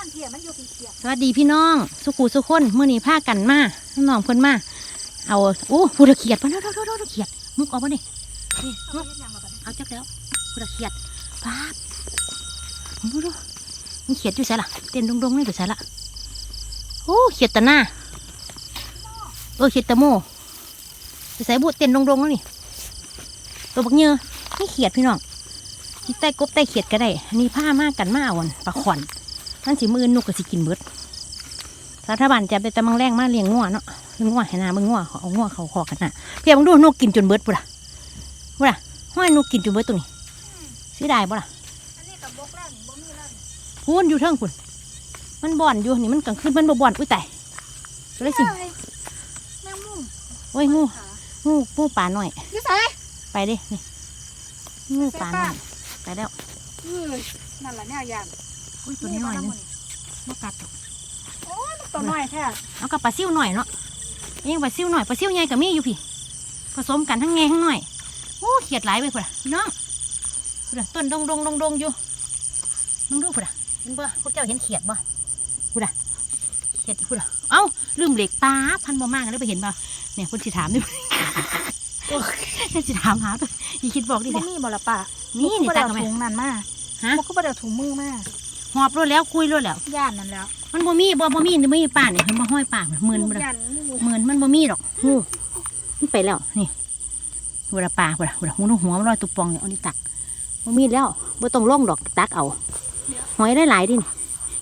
างเทียมันอยู่เขียสวัสดีพี่น้อง สุขุสุคนมื่อนี้พากันมาน้องเพิ่นมา เอาโอ้ผู้ตะเขียดปะเนาะเนาะเนาะเนาะเขียด มุกเอาปะนี่นี่เอามุกเฮ็ดหยังมาบัดนี้เอาจักแล้วผู้ตะเขียดป๊าบดูดูมันเขียดอยู่ใส่ละเต้นดงๆนี่อยู่ใส่ละโอ้เขียดตะหน้าเออเขียดตะโมอยู่ใส่บุเต้นดงๆแล้วนี่ตัวบักเนื้อนี่เขียดพี่น้องที่ใต้กบใต้เขียดก็ได้ อันนี้ผ้ามากกันมาเอาวันปลาขอน นั่นสิมืออนกก็สิกินเบิดรัฐบาลจะไปตะมังแรงมาเลี้ยงงัวเนาะเลี้ยงงัวให้นามึงงัวเขาเอางัวเขาขอกันนะเพียมึงดูนกกินจนเบิดปุ่ะปุ่ะห้อยนกกินจนเบิดตรงนี้เสียดายบ่ล่ะอันนี้กับบกแล้วนี่บ่มีแล้วนี่พูนอยู่เทิงปุ่นมันบ่อนอยู่นี่มันกลางคืนมันบ่บ่อนอุ้ยตายก็เลยสิเอ้ยแมงมุมโอ้ยงูขางูงูป่าหน่อยอยู่ไสไปเดินี่งูป่าหน่อยไปแล้วเอ้ยนั่นล่ะแนวย่าน อุ้ยตัวนี้หน่อยนึงมากัดดอกโอ้ยมันตัวน้อยแท้เอากับปลาซิ่วหน่อยเนาะเองปลาซิ่วหน่อยปลาซิ่วใหญ่กับมีอยู่พี่ ผสมกันทั้งแงทั้งหน่อยโอ้เขียดหลายไปพุ่นน่ะพี่น้องพุ่นน่ะต้นดงดงดงดงอยู่มึงดูพุ่นน่ะเห็นบ่พวกเจ้าเห็นเขียดบ่พุ่นน่ะเขียดพุ่นน่ะเอ้าลืมเหล็กปลาพันบ่มากเลยไปเห็นบ่เนี่ยคนสิถามดิคนสิถามหาตัวอีคิดบอกดิบ่เดี๋ยวมีบ่ล่ะป้านี่นี่นี่บ่ตัได้กเอาเอาไหมถุงนั่นมาฮะบ่ก็บ่ได้เอาถุงมือมา หอบรถแล้วคุยรถแล้ว ย่านนั่นแล้วมันบ่มีบ่บ่มีบ่มีป่าเนี่ยเห็นบ่ห้อยป่ามันมืนบ่ล่ะย่านงูเหมือนมันบ่มีหรอกงูมันไปแล้วนี่เวลาปลาเวลาเวลาหูนหัวมันลอยตุกปองเนี่ยเอานี่ตักบ่มีแล้วบ่ต้องล่องดอกตักเอาหอยได้หลายดิน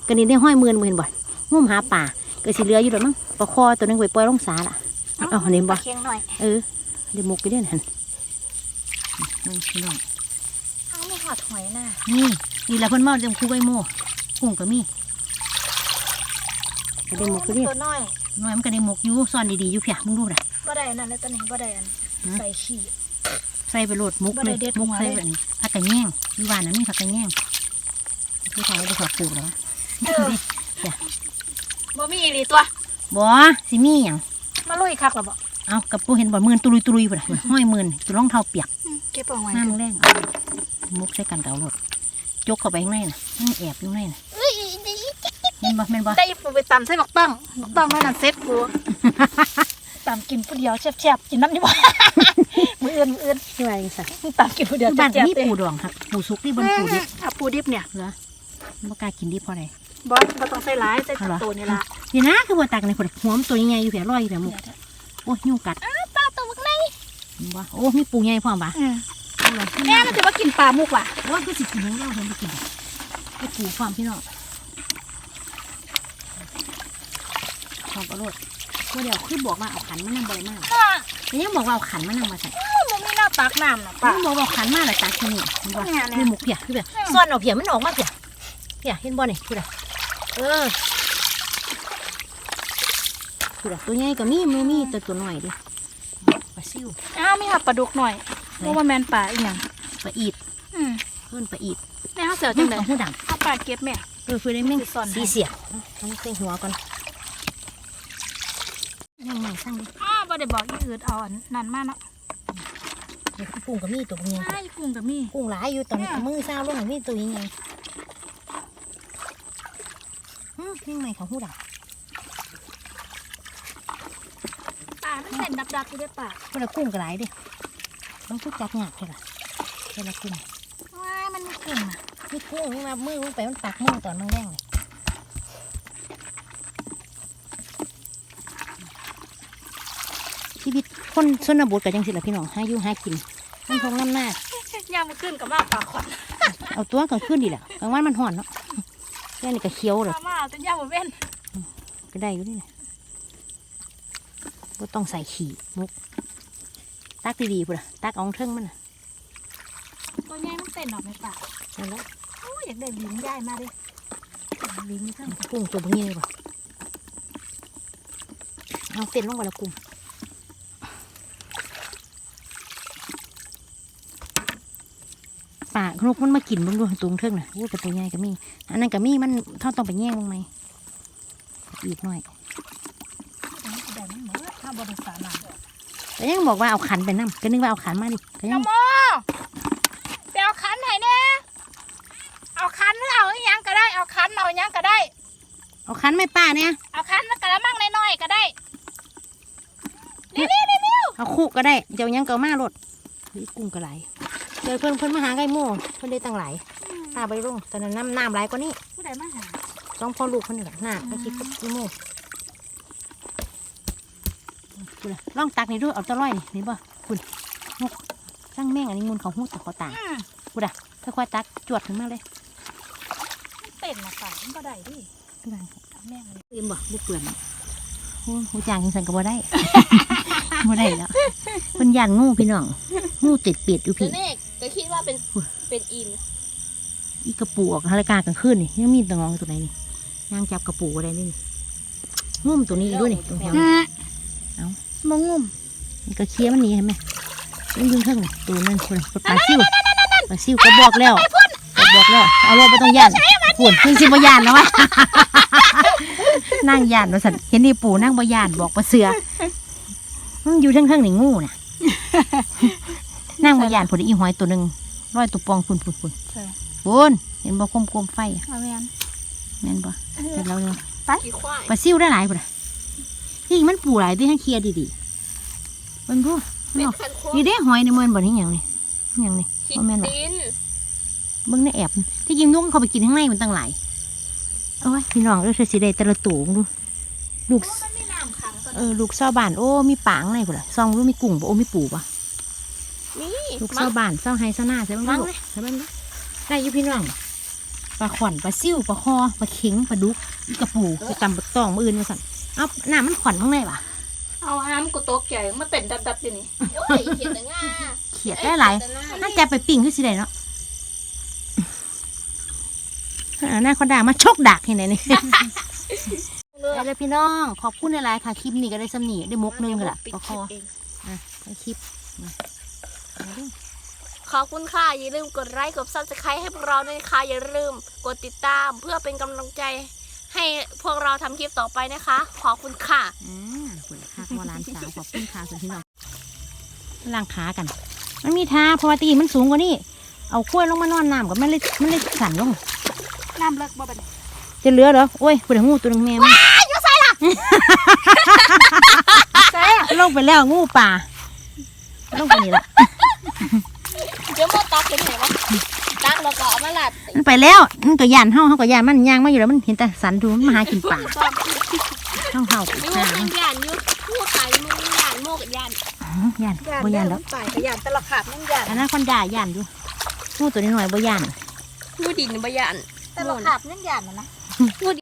ก็นี่ได้ห้อยหมื่นบ่เห็นบ่งุ่มหาปลาก็สิเหลืออยู่ดอกมั้งปลาคอตัวหนึงไปปล่อยลงสาละเอาอันนี้บ่เคียงหน่อยเออเดี๋ยวมุกไปเด้อนั่นนี่พี่น้องเอาไม่หอดหอยน่ะนี่นี่แหละเพิ่นมาเรื่องคู่ใบโม่กุ้งก็มีก็ได้หมกไปเด้อตัวน้อยน้อยมันก็ได้หมกอยู่ซ่อนดีๆอยู่เพียมึงดูน่ะบ่ได้อันนั่นเลยตัวนี้บ่ได้อันหือใส่ขี้ใส่ไปโหลดมุกบ่เลได้ยเด็ดมุกหัวใส่เลยแบบนี้ผักกระแยงมีหวานนะมีผักกระแยงที่ทำไว้ได้ขอปลูกแล้ววะเออนี่ดิบ่มีอีหลีตัวบ่สิมีหยังมาลุยคักแล้วบ่เอากับปูเห็นบ่หมื่นตุลุยตุลุยบ่ล่ะห้อยหมื่นตุรองเท้าเปียกอืมเก็บเอาไว้หน้ามึงแรงเอา มุกใส่กันเก่าโหลดจกเข้าไปข้างในน่ะมันแอบอยู่ข้างในน่ะเอ้ยแม่นบ่แม่นบ่ได้ปูไปตำใส่หมักต้องหมักต้องนั่นน่ะเซ็ตกูตำกินผู้เดียวแซ่บๆกินน้ำนี่บ่มื้ออื่นมื้ออื่นที่ว่าจังซั่นตำกินผู้เดียวบ้านก็แซ่บมีๆเด้ปูดองครับปูสุกนี่บนปูดิบอะปูดิบเนี่ยเหรอบ่กล้ากินดิบเพราะอะไรบ่บ่ต้องใส่หลายใส่เอาเหรอตัวนี่ล่ะนี่นะคือบ่ตักในพุ่นหัวมันตัวใหญ่ๆอยู่แผลลอยอยู่แผลมุกโอ้ยยุ่งกัดปลาตัวบักไหนเห็นบ่โอ้มีปูใหญ่พร้อมบ่อืมเอาเลย แม่มันจะมากินปลามุกว่ะว่าคือสิกินของเราเพิ่นไปกินไปปูความพี่น้องขอบอรดเมื่อเดี๋ยวคือบอกว่าเอาขันมานำบ่ได้มากแต่ยังบอกว่าเอาขันมานำมาใส่มันมีหน้าตักน้ำน่ะปลายังบอกว่าเอาขันมาแล้วตักที่นี่เห็นบ่เนี่ยเนี่ยมีหมกเพียคือแบบอืมซ่อนเอาเพียมันออกมาเพียเพียเห็นบ่นี่คือแบบเออคือแบบตัวใหญ่ก็มีมือมีแต่ตัวน้อยดิปลาซิวอ้าวมีหับปลาดุกหน่อย เพราะว่าแมนปลาอีหยังปลาอีดอืมเพิ่นปลาอีดแม่เขาเสียวจังได๋เอาหูดังเอาปลาเก็บแม่เออคือได้แม่งสิซ่อนให้สีเสียต้องใส่หัวก่อนยังไงสั่งดิอ้าวบ่ได้บอกอีอื่นเอาอันนั้นมาเนาะเดี๋ยวกุ้งก็มีตัวเงี้ยใช่กุ้งก็มีกุ้งหลายอยู่ตอนนี้เนี่ยมือซาวลงมีตัวยังไงอืมยังไงเขาหูดังปลามันเป็นดับๆอยู่เด้อปลาเวลากุ้งก็หลายดิ มันก็จับหยาบใช่ปะเวลากุ้งว้ายมันมีกุ้งน่ะนี่กุ้งนี่มามือมันไปมันปักมือตอนมันแรงเลยชีวิตคนชนบทกับจังสิละพี่น้องหาอยู่หากิน มันคงน้ำหน้ายามมันขึ้นก็มาปลาขวัญเอาตัวกลางคืนดีแหละกลางวันมันห่อนเนาะแค่นี้ก็เคี้ยวเลยปลามาเอาแต่ยามบ่เว้นก็ได้อยู่นี่นะก็ต้องใส่ขี่มุก ตักดีๆพุ่นน่ะตักเอองเทิงมันน่ะตัวใหญ่มันเต้นออกไหมปลานั่นแหละโอ้ยอยากได้บินใหญ่มาเด้บินนี่เพิ่นกุ้งตัวบางนี้เลยป่ะเอาเต้นลงไปละกุ้งป่านกมันมากินบ้างด้วยตรงเทิงน่ะโอ้แต่ตัวใหญ่ก็มีอันนั้นก็มีมันเท่าต้องไปแย่งลงไหมอีกหน่อยได้มันหมดถ้าบ่ได้สาน้ำ ก็ยังบอกว่าเอาขันไปนั่ก็นึกว่าเอาขันมาดิก็ยัน้งโมไปเอาคันไหนเนี่ยเอาคันหรือเอาอหยังก็ได้ เอาคันเอาอหยังก็ได้ เอาคันไม่ป้าเนี่ย เอาคันมากระมังน้อยๆก็ได้เอาคู่ก็ได้เจ้ายังเกามาโลดเฮ้ยกุ้งกระไรเจอเพิ่นเพิ่นมาหาไก่โม่เพิ่นได้ตั้งหลายพาไปลงตอนนั้นน้ำน้ำไหลายกว่านี้ผู้ใดมาหาสองพ่อลูกเพิ่นนี่แหละน้าไปคิดกับไก่โม่ คุณล่องตักนี่ดูเอาตะร้อยนี่นี่บ่คุณนกช่างแม่งอันนี้มูลของหูตะขอต่างอืมคุณอะค่อยๆตักจวดขึ้นมาเลยมันเต้นมาป่ามันก็ได้ดิขึ้นมาเอาแม่งเลยเอ็มบ่บุกเปื่อนโอ้หูจางยังสั่นก็บ่ได้บ่ได้แล้วเพิ่นย่านงูพี่น้องงูติดเปียดอยู่ตัวพี่เนกก็คิดว่าเป็นเป็นอินอีกระปูออกรายการกลางคืนนี่ยังมีตัวงองตัวไหนนี่ย่างจับกระปูอะไรนี่นี่งุ่มตัวนี้อีกด้วยนี่ตรงแถวนี้เอา มงุ่มนี่ก็เคลียร์มันหนีเห็นไหมมันยิงเท่งนี่ตัวนั่นคนปลาซิวปลาซิวก็บอกแล้วก็บอกแล้วเอาลงไปตรงย่านปวนคือสิบย่านแล้ววะนั่งย่านว่าสันเห็นนี่ปู่นั่งบย่านบอกปลาเสือมันอยู่เท่งๆนี่งูน่ะนั่งบย่านผลอีหอยตัวหนึ่งร้อยตัวปองฝุ่นฝุ่นฝุ่นใช่ฝุ่นเห็นบ่คมคมๆไฟอะเอาแม่นแม่นบ่เสร็จแล้วเลยกี่ควายปลาซิวได้หลายปุ่น นี่มันปูหลายด้วยให้เคลียร์ดีๆมันพูเป็นคันควายนี่ได้หอยในมือนบ่นี่หยังนี่นี่หยังนี่คิดบ่แม่นหรอดินเบิ่งในแอบที่จริงนุ่งเขาไปกินข้างในมันตั้งหลายโอ้ยพี่น้องเอ้ยเธอสิได้แต่ละตูงดูลูก มันมีน้ำขังก่อนเออลูกเศร้าบ้านโอ้มีปางในพุ่นล่ะซองรู้มีกุ้งบ่โอ้มีปูบ่นี่ลูกมาเศร้าบ้านเศร้าไฮเศร้าหน้าใช่บ้างวางลูกเลยใช่บ้างได้อยู่พี่น้อง ปลาขวัญปลาซิ่วปลาคอปลาเข็งปลาดุกอีกระปูไปตำปลาตองมืออื่นมาสั่นเอาหน้ามันขวัญข้างในว่ะเอาอ้ามกูโต๊ะใหญ่มาเต้นดับๆอยู่นี่โอ้ยเขียนแต่ง่าเขียดได้หลายน่าจะไปปิ้งคือสิได้เนาะเอาหน้าเขาด่ามาชกดักให้ไหนนี่ได้เลยพี่น้องขอบคุณหลายๆค่ะคลิปนี้ก็ได้สำนีได้มกหนึงกันละก็คออะได้คลิปมาเอาดิ ขอบคุณค่ะ อย่าลืมกดไลค์ กดซับสไครต์ให้พวกเราด้วยนะคะอย่าลืมกดติดตามเพื่อเป็นกำลังใจให้พวกเราทำคลิปต่อไปนะคะ ขอบคุณค่ะอ่าคุณค่ะวร้านสาวขอบคุณค่ะส่วนพี่น้องล่างขากัน มันมีท่าเพราะว่าตีนมันสูงกว่านี้เอาขั้วยลงมานอนน้ำกับมันเลยมันเลยสั่นลง น้ำเลิกบ่บัดนี้จะเหลือเหรอ โอ้ยปวดงูตัวหนึงแม่มันแซ่ลงไปแล้วงูป่าลงไปนี่ละเดี๋ยวโมตักเป็นไงวะตักแล้วก็เอามาลัดมันไปแล้วมันก็ย่านเฮาเฮาก็ย่านมันย่างมาอยู่แล้วมันเห็นแต่สันดูมันมาหากินป่าเฮาเฮาไปไม่หาว่าเป็นยานอยุพูดไปมึงยานโมกับยานอ๋อย่านบ่ย่านแล้วตายกับยานตะละขาบนั่งยานอันนั้นคนด่าย่านอยู่งูตัวนี้หน่อยบ่ย่านพูดดินบยาน ตะละขาบนั่งยานนะนะพูด